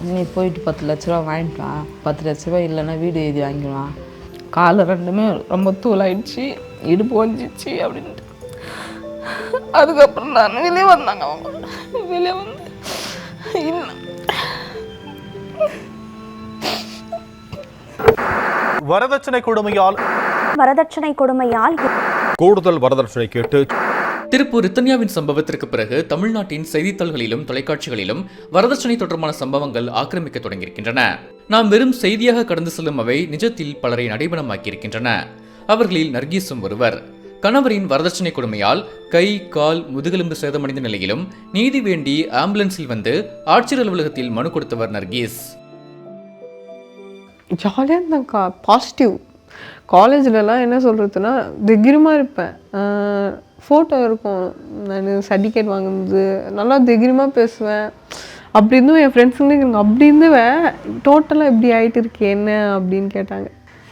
நீ போயிட்டு பத்து லட்ச ரூபா வாங்கிட்டு வா. பத்து லட்ச ரூபா இல்லைன்னா வீடு எழுதி வாங்கிக்கலாம் காலை ரெண்டுமே ரொம்ப தூளாயிடுச்சு இடுப்பு ஒஞ்சிச்சு அப்படின்ட்டு. அதுக்கப்புறம் நான் வெளியே வந்தாங்க அவங்க. வெளியே வந்து இல்லை. வரதட்சணை கொடுமையால் வரதட்சணை கொடுமையால் கூடுதல் வரதட்சணை கேட்டு திருப்பூர் ரித்தன்யாவின் சம்பவத்திற்கு பிறகு தமிழ்நாட்டின் செய்தித்தாள்களிலும் தொலைக்காட்சிகளிலும் வரதட்சணை தொடர்பான சம்பவங்கள் ஆக்கிரமிக்க தொடங்கியிருக்கின்றன. நாம் வெறும் செய்தியாக கடந்து செல்லும் அவை நிஜத்தில் பலரை நடைபெணமாக்கியிருக்கின்றன அவர்களில் நர்கீஸும் ஒருவர். கணவரின் வரதட்சணை கொடுமையால் கை கால் முதுகெலும்பு சேதமடைந்த நிலையிலும் நீதி வேண்டி ஆம்புலன்ஸில் வந்து ஆட்சியர் அலுவலகத்தில் மனு கொடுத்தவர் நர்கீஸ். ஜாலியாக இருந்தேன்க்கா பாசிட்டிவ் காலேஜ்லலாம் என்ன சொல்கிறதுனா திகிரமாக இருப்பேன். ஃபோட்டோ இருக்கும். நான் சர்டிஃபிகேட் வாங்கினது நல்லா தைரியமாக பேசுவேன். அப்படி இருந்தும் என் ஃப்ரெண்ட்ஸுங்களுக்கு எனக்கு அப்படி இருந்துவேன் டோட்டலாக இப்படி ஆகிட்டு இருக்கே என்ன? அப்படின்னு கேட்டாங்க.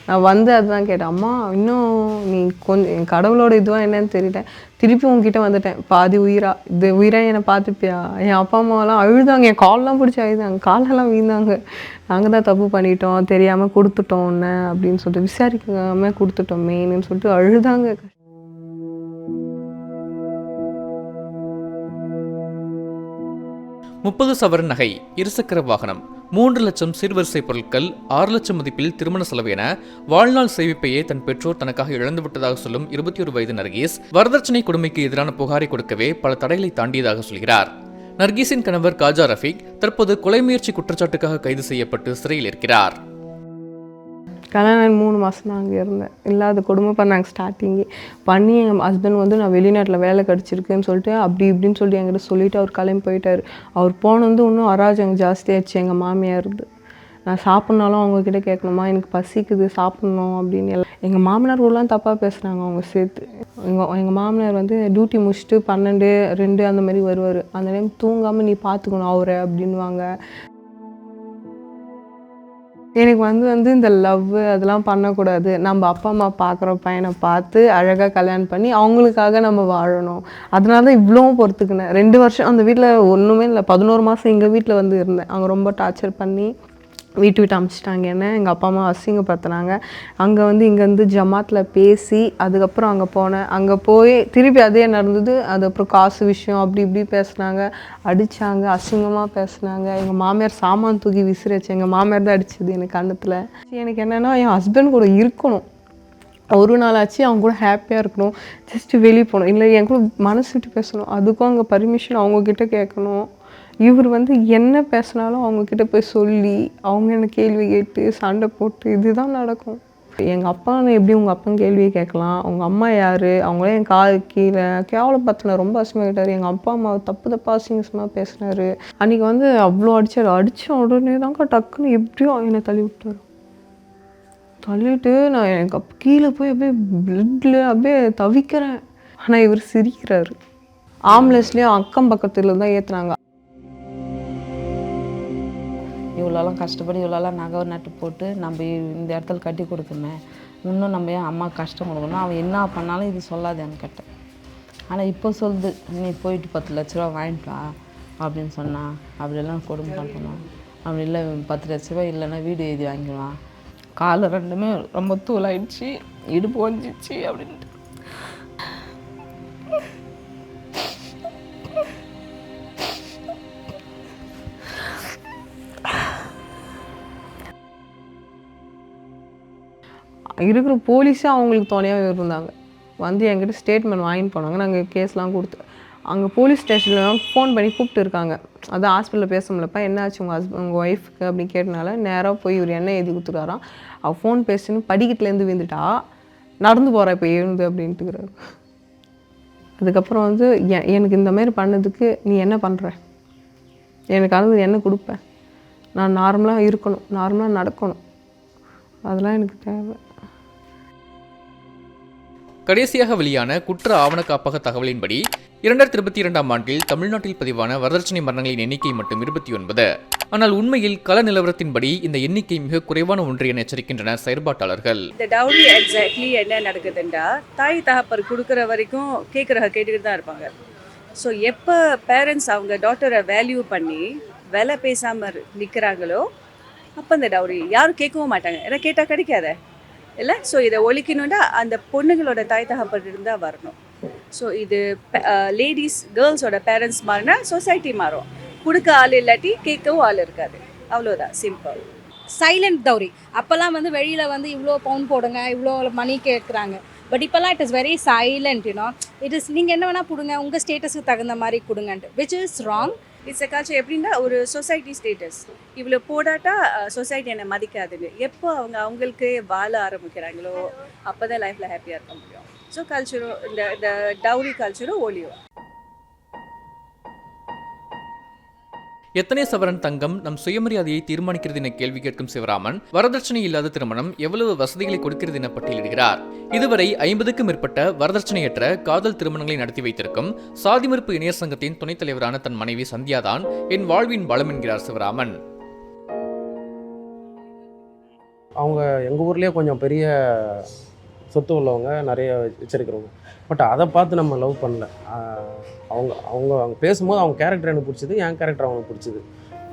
நான் வந்து அதுதான் கேட்டேன். அம்மா இன்னும் நீ கொஞ்சம் என் கடவுளோட இதுவாக என்னன்னு தெரியல. திருப்பி உங்ககிட்ட வந்துட்டேன். பாதி உயிரா. இது உயிரா என்னை பார்த்துப்பியா? என் அப்பா அம்மாவெல்லாம் அழுதாங்க. என் கால்லாம் பிடிச்சி அழுதாங்க. காலெல்லாம் வீழ்ந்தாங்க. நாங்கள் தான் தப்பு பண்ணிட்டோம். தெரியாமல் கொடுத்துட்டோம் ஒன்று அப்படின்னு சொல்லிட்டு விசாரிக்காமல் கொடுத்துட்டோம் மெயின்னு சொல்லிட்டு அழுதாங்க. முப்பது சவரன் நகை இருசக்கர வாகனம் மூன்று லட்சம் சீர்வரிசை பொருட்கள் ஆறு லட்சம் மதிப்பில் திருமண செலவு என வாழ்நாள் சேமிப்பையே தன் பெற்றோர் தனக்காக இழந்துவிட்டதாக சொல்லும் இருபத்தி ஒரு வயது நர்கீஸ் வரதட்சணை கொடுமைக்கு எதிரான புகாரை கொடுக்கவே பல தடைகளை தாண்டியதாக சொல்கிறார். நர்கீஸின் கணவர் காஜா ரஃபீக் தற்போது கொலை முயற்சி குற்றச்சாட்டுக்காக கைது செய்யப்பட்டு சிறையில் இருக்கிறார். கல்யாணம் மூணு மாதம் தான் அங்கே இருந்தேன். இல்லாத கொடுமை பண்ணாங்க ஸ்டார்டிங்கே பண்ணி எங்கள் ஹஸ்பண்ட் வந்து நான் வெளிநாட்டில் வேலை கிடச்சிருக்குன்னு சொல்லிட்டு அப்படி இப்படின்னு சொல்லி என்கிட்ட சொல்லிவிட்டு அவர் கிளம்பி போயிட்டார். அவர் போனது இன்னும் அராஜகம் ஜாஸ்தியாகிடுச்சு எங்கள் மாமியார் இருந்து நான் சாப்பிட்னாலும் அவங்கக்கிட்ட கேட்கணுமா? எனக்கு பசிக்குது சாப்பிட்ணும் அப்படின்னு எல்லாம். எங்கள் மாமனார் கூடலாம் தப்பாக பேசுகிறாங்க அவங்க சேர்த்து. எங்கள் எங்கள் மாமனார் வந்து டியூட்டி முடிச்சுட்டு பன்னெண்டு ரெண்டு அந்த மாதிரி வருவார். அந்த டைம் தூங்காமல் நீ பார்த்துக்கணும் அவரை அப்படின்வாங்க எனக்கு வந்து வந்து இந்த லவ் அதெல்லாம் பண்ணக்கூடாது. நம்ம அப்பா அம்மா பார்க்குற பையனை பார்த்து அழகாக கல்யாணம் பண்ணி அவங்களுக்காக நம்ம வாழணும். அதனால தான் இவ்வளோவும் பொறுத்துக்கினேன். ரெண்டு வருஷம் அந்த வீட்டில் ஒன்றுமே இல்லை. பதினோரு மாதம் எங்கள் வீட்டில் வந்து இருந்தேன். அவங்க ரொம்ப டார்ச்சர் பண்ணி வீட்டு விட்டு அமிச்சிட்டாங்க என்ன? எங்கள் அப்பா அம்மா அசிங்கப்படுத்தினாங்க. அங்கே வந்து இங்கேருந்து ஜமாத்தில் பேசி அதுக்கப்புறம் அங்கே போனேன் அங்கே போய் திருப்பி அதே நடந்தது. அதுக்கப்புறம் காசு விஷயம் அப்படி இப்படி பேசுனாங்க. அடித்தாங்க அசிங்கமாக பேசுனாங்க. எங்கள் மாமியார் சாமான் தூக்கி விசிறிச்சு. எங்கள் மாமியார் தான் அடிச்சது எனக்கு கண்ணத்தில் எனக்கு என்னென்னா என் ஹஸ்பண்ட் கூட இருக்கணும். ஒரு நாளாச்சு அவங்க கூட ஹாப்பியாக இருக்கணும். ஜஸ்ட்டு வெளியே போகணும். இல்லை என் கூட மனசு விட்டு பேசணும். அதுக்கும் அங்கே பர்மிஷன் அவங்கக்கிட்ட கேட்கணும். இவர் வந்து என்ன பேசினாலும் அவங்கக்கிட்ட போய் சொல்லி அவங்க என்ன கேள்வி கேட்டு சண்டை போட்டு இதுதான் நடக்கும். எங்கள் அப்பா எப்படி உங்கள் அப்பன் கேள்வியை கேட்கலாம்? அவங்க அம்மா யார்? அவங்களே என் கால் கீழே கேவலப்படுத்தின ரொம்ப அசிங்கமாக எங்கள் அப்பா அம்மா தப்பு தப்பாக அசிங்கசமாக பேசினார். அன்றைக்கி வந்து அவ்வளோ அடித்தார் அடித்த உடனே தாங்க டக்குன்னு எப்படியோ என்னை தள்ளி விட்டார். தள்ளிட்டு நான் எனக்கு அப்போ கீழே போய் அப்படியே பிளட்டில் அப்படியே தவிக்கிறேன். ஆனால் இவர் சிரிக்கிறாரு. ஆம்புலன்ஸ்லேயும் அக்கம் பக்கத்தில் தான் ஏற்றுனாங்க இவ்வளோலாம் கஷ்டப்பட்டு இவ்வளோலாம் நகை நட்டு போட்டு நம்ம இந்த இடத்துல கட்டி கொடுக்குமே இன்னும் நம்ம ஏன் அம்மா கஷ்டம் கொடுக்கணும்? அவன் என்ன பண்ணாலும் இது சொல்லாது என்கிட்ட. ஆனால் இப்போ சொல்லுது நீ போயிட்டு பத்து லட்ச ரூபா வாங்கிட்டு வா அப்படின்னு சொன்னான் அப்படிலாம் கொடுமை பண்ணணும் அப்படி இல்லை பத்து லட்ச ரூபா இல்லைன்னா வீடு எழுதி வாங்கிக்கலாம் காலை ரெண்டுமே ரொம்ப தூளாயிடுச்சு இடுப்பு ஒஞ்சிச்சு அப்படின்ட்டு இருக்கிற போலீஸும் அவங்களுக்கு துணையாக இருந்தாங்க. வந்து என்கிட்ட ஸ்டேட்மெண்ட் வாங்கிட்டு போனாங்க. நாங்கள் கேஸ்லாம் கொடுத்து அங்கே போலீஸ் ஸ்டேஷனில் ஃபோன் பண்ணி கூப்பிட்டு இருக்காங்க. அதான் ஹாஸ்பிட்டலில் பேச முடியலப்பா என்னாச்சு உங்கள் ஹஸ்பண்ட் உங்கள் ஒய்ஃப்க்கு அப்படின்னு கேட்டனால நேராக போய் இவர் என்ன எழுதி கொடுத்துருக்காராம். அவள் ஃபோன் பேசுன்னு படிக்கட்டுலேருந்து விழுந்துட்டா. நடந்து போகிறா இப்போ எழுந்து அப்படின்ட்டுக்கிறாரு அதுக்கப்புறம் வந்து எனக்கு இந்த மாதிரி பண்ணதுக்கு நீ என்ன பண்ணுற எனக்கு அடுத்தது என்ன கொடுப்பேன் நான் நார்மலாக இருக்கணும் நார்மலாக நடக்கணும். அதெல்லாம் எனக்கு தேவை. கடைசியாக வெளியான குற்ற ஆவண காப்பக தகவலின்படி இரண்டாயிரத்தி இருபத்தி இரண்டாம் ஆண்டில் தமிழ்நாட்டில் பதிவான வரதட்சணை மரணங்களின் எண்ணிக்கை மட்டும் இருபத்தி ஒன்பது. ஆனால் உண்மையில் கள நிலவரத்தின்படி இந்த எண்ணிக்கை மிக குறைவான ஒன்று என எச்சரிக்கின்றனர் செயற்பாட்டாளர்கள். இந்த டவுரி எக்ஸாக்ட்லி என்ன நடக்குதுண்டா தாய் தகப்பர் கொடுக்குற வரைக்கும் கேட்குற கேட்டுக்கிட்டு தான் இருப்பாங்க. ஸோ எப்போ பேரண்ட்ஸ் அவங்க டாட்டரை வேல்யூ பண்ணி விலை பேசாமல் நிற்கிறாங்களோ அப்போ இந்த டவுரி யாரும் கேட்கவும் மாட்டாங்க. ஏன்னா கேட்டால் கிடைக்காத. இல்லை? ஸோ இதை ஒழிக்கணும்னா அந்த பொண்ணுங்களோட தாய் தகப்பன் இருந்தால் வரணும். ஸோ இது லேடிஸ் கேர்ள்ஸோட பேரண்ட்ஸ் மாறினா சொசைட்டி மாறும். கொடுக்க ஆள் இல்லாட்டி கேட்கவும் ஆள் இருக்காது. அவ்வளோதான் சிம்பிள் சைலண்ட் தௌரி அப்போல்லாம் வந்து வெளியில் வந்து இவ்வளோ பவுன் போடுங்க இவ்வளோ மணி கேட்குறாங்க பட் இப்போல்லாம் it is very silent you know it is நீங்கள் என்ன வேணால் கொடுங்க உங்கள் ஸ்டேட்டஸுக்கு தகுந்த மாதிரி கொடுங்கன்ட்டு. Which is wrong it's a culture எப்படின்னா ஒரு சொசைட்டி ஸ்டேட்டஸ் இவ்வளோ போடாட்டா சொசைட்டி என்னை மதிக்காதுன்னு. எப்போ அவங்க அவங்களுக்கு வாழ ஆரம்பிக்கிறாங்களோ அப்போ தான் லைஃப்பில் ஹாப்பியாக இருக்க முடியும். ஸோ கல்ச்சரும் இந்த இந்த டவுரி கல்ச்சரும் ஒழியும் எத்தனை சவரன் தங்கம் நம் சுயமரியாதையை தீர்மானிக்கிறது என கேள்வி கேட்கும் சிவராமன் வரதட்சணை இல்லாத திருமணம் எவ்வளவு வசதிகளை கொடுக்கிறது என பட்டியலிடுகிறார். இதுவரை ஐம்பதுக்கும் மேற்பட்ட வரதட்சணையற்ற காதல் திருமணங்களை நடத்தி வைத்திருக்கும் சாதி மறுப்பு இணையர் சங்கத்தின் துணைத் தலைவரான தன் மனைவி சந்தியாதான் என் வாழ்வின் பலம் என்கிறார் சிவராமன். அவங்க எங்கள் ஊர்லேயே கொஞ்சம் பெரிய சொத்து உள்ளவங்க நிறைய வச்சிருக்கிறவங்க. பட் அதை பார்த்து நம்ம லவ் பண்ணல. அவங்க அவங்க அவங்க பேசும்போது அவங்க கேரக்டர் எனக்கு பிடிச்சது என் கேரக்டர் அவங்களுக்கு பிடிச்சது.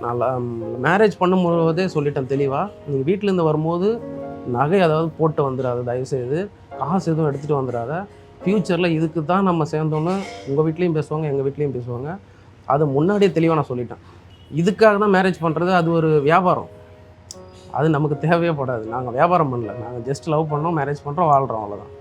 நான் மேரேஜ் பண்ணும்போதே சொல்லிட்டேன் தெளிவாக நீங்கள் வீட்டிலேருந்து வரும்போது நகை அதாவது போட்டு வந்துடாத தயவுசெய்து. காசு எதுவும் எடுத்துகிட்டு வந்துடாத. ஃப்யூச்சரில் இதுக்கு தான் நம்ம சேர்ந்தோன்னு உங்கள் வீட்லேயும் பேசுவாங்க எங்கள் வீட்லேயும் பேசுவாங்க. அதை முன்னாடியே தெளிவாக நான் சொல்லிட்டேன். இதுக்காக தான் மேரேஜ் பண்ணுறது அது ஒரு வியாபாரம். அது நமக்கு தேவையே படாது. நாங்கள் வியாபாரம் பண்ணல. நாங்கள் ஜஸ்ட் லவ் பண்ணோம் மேரேஜ் பண்ணுறோம் வாழ்கிறோம் அவ்வளோதான்